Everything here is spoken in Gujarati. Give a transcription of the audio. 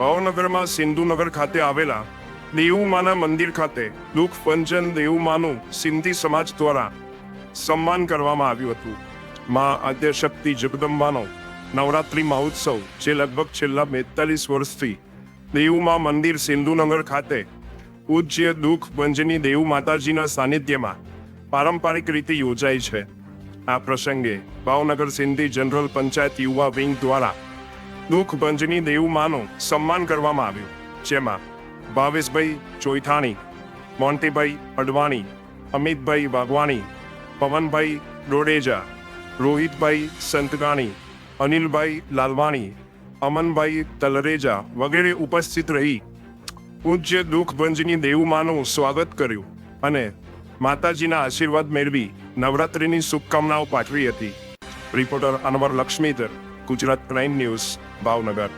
ભાવનગરમાં સિંધુનગર ખાતે આવેલા દેવુમાના મંદિર ખાતે દુઃખ પંચન દેવુમાનું સિંધી સમાજ દ્વારા સન્માન કરવામાં આવ્યું હતું. મા આદ્યશક્તિ જગદંબાનો નવરાત્રિ મહોત્સવ, જે લગભગ છેલ્લા બેતાલીસ વર્ષથી દેવુમા મંદિર સિંધુનગર ખાતે પૂજ્ય દુઃખ પંચની દેવ માતાજીના સાનિધ્યમાં પારંપરિક રીતે યોજાય છે. આ પ્રસંગે ભાવનગર સિંધી જનરલ પંચાયત યુવા વિંગ દ્વારા દુઃખ ભંજની દેવમાનું સન્માન કરવામાં આવ્યું. જેમાં ભાવેશભાઈ ચોઈથાણી મોન્ટીભાઈ અડવાણી, અમિતભાઈ વાઘવાણી, પવનભાઈ ડોડેજા, રોહિતભાઈ સંતગાણી, અનિલભાઈ લાલવાણી, અમનભાઈ તલરેજા વગેરે ઉપસ્થિત રહી પૂજ્ય દુઃખ ભંજની દેવમાનું સ્વાગત કર્યું અને માતાજીના આશીર્વાદ મેળવી નવરાત્રિની શુભકામનાઓ પાઠવી હતી. Reporter Anwar Laxmidhar. Gujarat crime news Bhavnagar.